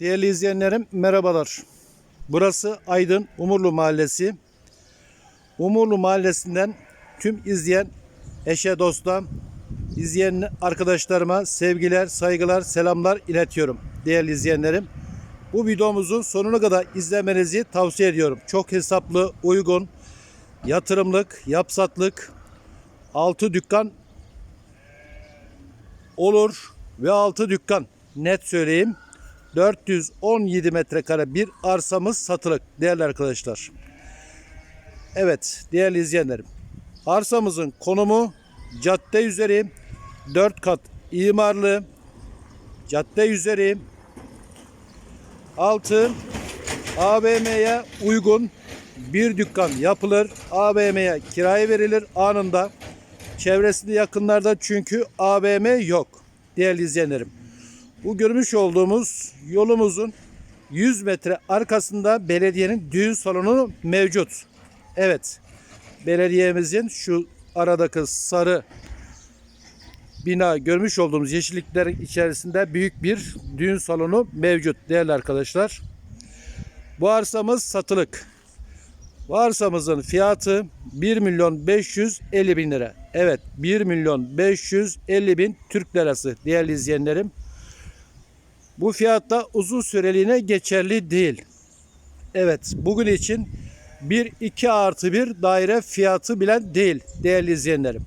Değerli izleyenlerim merhabalar. Burası Aydın Umurlu Mahallesi. Umurlu Mahallesi'nden tüm izleyen eşe dosta, izleyen arkadaşlarıma sevgiler, saygılar, selamlar iletiyorum değerli izleyenlerim. Bu videomuzu sonuna kadar izlemenizi tavsiye ediyorum. Çok hesaplı, uygun, yatırımlık, yapsatlık, altı dükkan olur ve altı dükkan net söyleyeyim. 417 metrekare bir arsamız satılık değerli arkadaşlar. Evet değerli izleyenlerim. Arsamızın konumu cadde üzeri 4 kat imarlı cadde üzeri altı AVM'ye uygun bir dükkan yapılır. AVM'ye kiraya verilir anında. Çevresinde yakınlarda çünkü AVM yok değerli izleyenlerim. Bu görmüş olduğumuz yolumuzun 100 metre arkasında belediyenin düğün salonu mevcut. Evet. Belediyemizin şu aradaki sarı bina görmüş olduğumuz yeşilliklerin içerisinde büyük bir düğün salonu mevcut değerli arkadaşlar. Bu arsamız satılık. Bu arsamızın fiyatı 1 milyon 550 bin lira. Evet 1 milyon 550 bin Türk lirası değerli izleyenlerim. Bu fiyatta uzun süreliğine geçerli değil. Evet bugün için 1-2 artı 1 daire fiyatı bilen değil değerli izleyenlerim.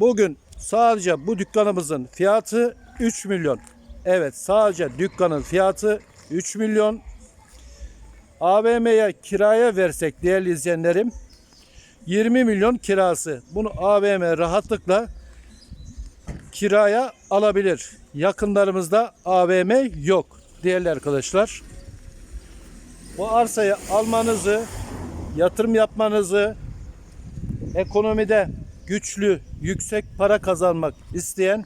Bugün sadece bu dükkanımızın fiyatı 3 milyon. Evet sadece dükkanın fiyatı 3 milyon. AVM'ye kiraya versek değerli izleyenlerim 20 milyon kirası. Bunu AVM rahatlıkla kiraya alabilir. Yakınlarımızda AVM yok değerli arkadaşlar. Bu arsayı almanızı, yatırım yapmanızı, ekonomide güçlü, yüksek para kazanmak isteyen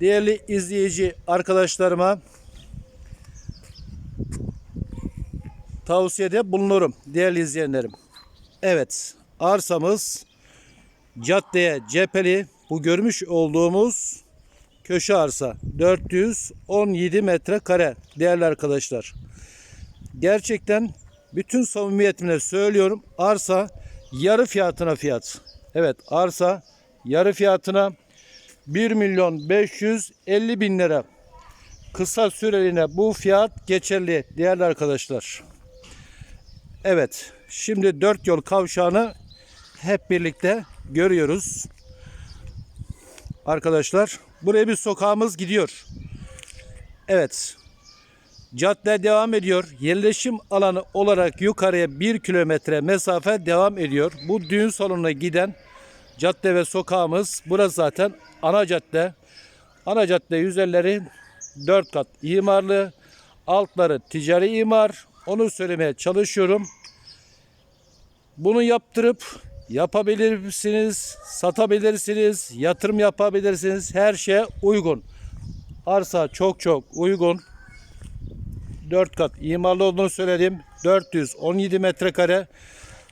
değerli izleyici arkadaşlarıma tavsiyede bulunurum değerli izleyenlerim. Evet, arsamız caddeye cepheli bu görmüş olduğumuz köşe arsa 417 metrekare değerli arkadaşlar. Gerçekten bütün samimiyetimle söylüyorum arsa yarı fiyatına fiyat. Evet arsa yarı fiyatına 1 milyon 550 bin lira. Kısa süreliğine bu fiyat geçerli değerli arkadaşlar. Evet şimdi dört yol kavşağını hep birlikte görüyoruz. Arkadaşlar buraya bir sokağımız gidiyor. Evet Cadde devam ediyor. Yerleşim alanı olarak yukarıya bir kilometre mesafe devam ediyor. Bu düğün salonuna giden cadde ve sokağımız burası zaten ana cadde. Ana cadde üzerleri dört kat imarlı. Altları ticari imar. Onu söylemeye çalışıyorum. Bunu yaptırıp yapabilirsiniz, satabilirsiniz, yatırım yapabilirsiniz. Her şeye uygun. Arsa çok çok uygun. 4 kat imarlı olduğunu söyledim. 417 metrekare.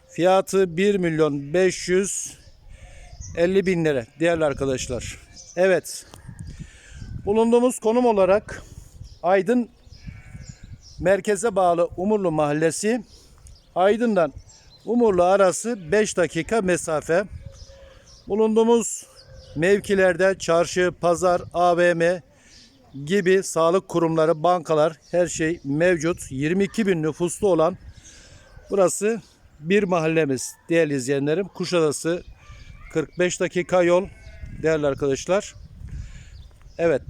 Fiyatı 1 milyon 550 bin lira değerli arkadaşlar. Evet. Bulunduğumuz konum olarak Aydın merkeze bağlı Umurlu Mahallesi. Aydın'dan Umurlu arası 5 dakika mesafe. Bulunduğumuz mevkilerde çarşı, pazar, AVM, gibi sağlık kurumları, bankalar her şey mevcut. 22 bin nüfuslu olan burası bir mahallemiz değerli izleyenlerim. Kuşadası 45 dakika yol değerli arkadaşlar. Evet.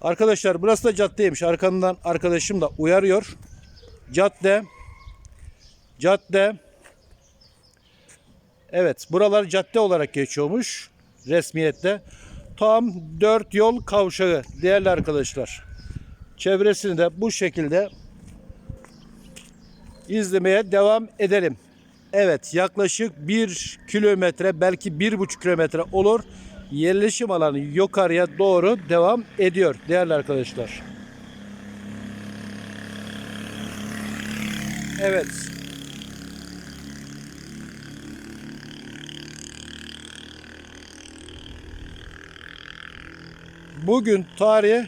Arkadaşlar burası da caddeymiş. Arkamdan arkadaşım da uyarıyor. Cadde. Cadde. Evet. Buralar cadde olarak geçiyormuş. Resmiyette tam 4 yol kavşağı değerli arkadaşlar. Çevresini de bu şekilde izlemeye devam edelim. Evet yaklaşık 1 kilometre belki 1,5 kilometre olur. Yerleşim alanı yukarıya doğru devam ediyor değerli arkadaşlar. Evet. Bugün tarih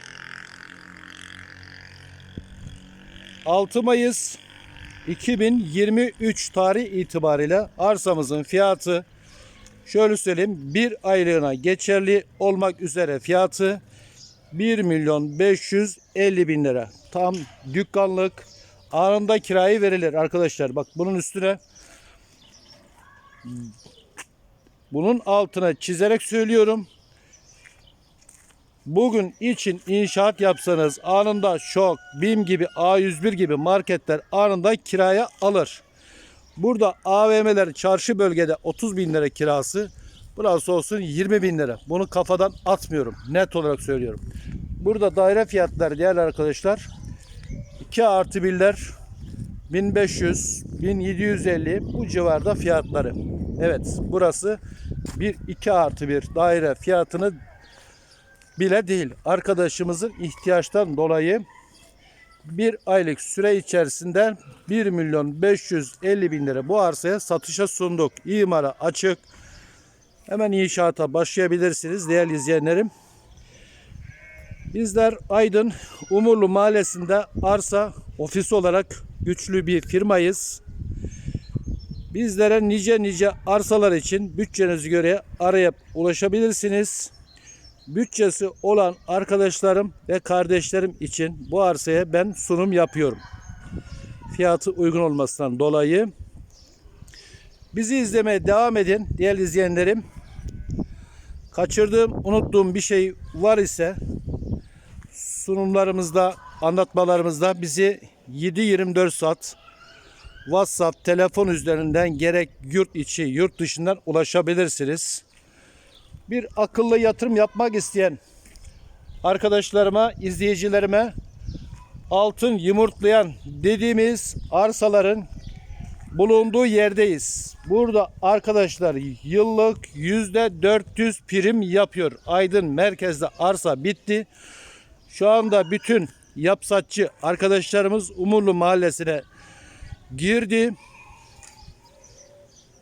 6 Mayıs 2023 tarih itibariyle arsamızın fiyatı şöyle söyleyeyim bir aylığına geçerli olmak üzere fiyatı 1 milyon 550 bin lira. Tam dükkanlık anında kirayı verilir arkadaşlar. Bak bunun üstüne bunun altına çizerek söylüyorum. Bugün için inşaat yapsanız anında şok, BİM gibi, A101 gibi marketler anında kiraya alır. Burada AVM'ler çarşı bölgede 30 bin lira kirası. Burası olsun 20 bin lira. Bunu kafadan atmıyorum. Net olarak söylüyorum. Burada daire fiyatları değerli arkadaşlar 2 artı 1'ler 1500, 1750 bu civarda fiyatları. Evet burası bir 2 artı 1 daire fiyatını bile değil. Arkadaşımızın ihtiyaçtan dolayı bir aylık süre içerisinde 1 milyon 550 bin lira bu arsaya satışa sunduk. İmara açık. Hemen inşaata başlayabilirsiniz değerli izleyenlerim. Bizler Aydın Umurlu Mahallesi'nde arsa ofisi olarak güçlü bir firmayız. Bizlere nice nice arsalar için bütçenize göre arayıp ulaşabilirsiniz. Bütçesi olan arkadaşlarım ve kardeşlerim için bu arsaya ben sunum yapıyorum. Fiyatı uygun olmasından dolayı. Bizi izlemeye devam edin değerli izleyenlerim. Kaçırdığım, unuttuğum bir şey var ise sunumlarımızda, anlatmalarımızda bizi 7-24 saat WhatsApp, telefon üzerinden gerek yurt içi, yurt dışından ulaşabilirsiniz. Bir akıllı yatırım yapmak isteyen arkadaşlarıma, izleyicilerime altın yumurtlayan dediğimiz arsaların bulunduğu yerdeyiz. Burada arkadaşlar yıllık yüzde 400 prim yapıyor. Aydın merkezde arsa bitti. Şu anda bütün yapsatçı arkadaşlarımız Umurlu Mahallesi'ne girdi.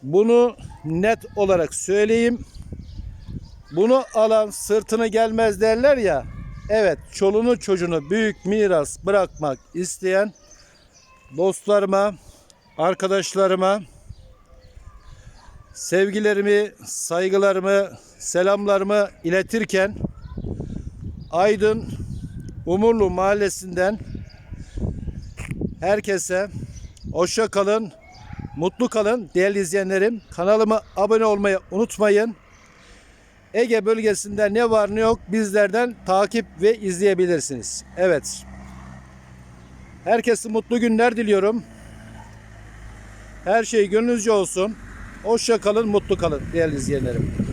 Bunu net olarak söyleyeyim. Bunu alan sırtını gelmez derler ya. Evet, çolunu çocuğunu büyük miras bırakmak isteyen dostlarıma, arkadaşlarıma sevgilerimi, saygılarımı, selamlarımı iletirken Aydın Umurlu Mahallesi'nden herkese hoşça kalın, mutlu kalın değerli izleyenlerim. Kanalıma abone olmayı unutmayın. Ege bölgesinde ne var ne yok bizlerden takip ve izleyebilirsiniz. Evet. Herkese mutlu günler diliyorum. Her şey gönlünüzce olsun. Hoşça kalın, mutlu kalın değerli izleyenlerim.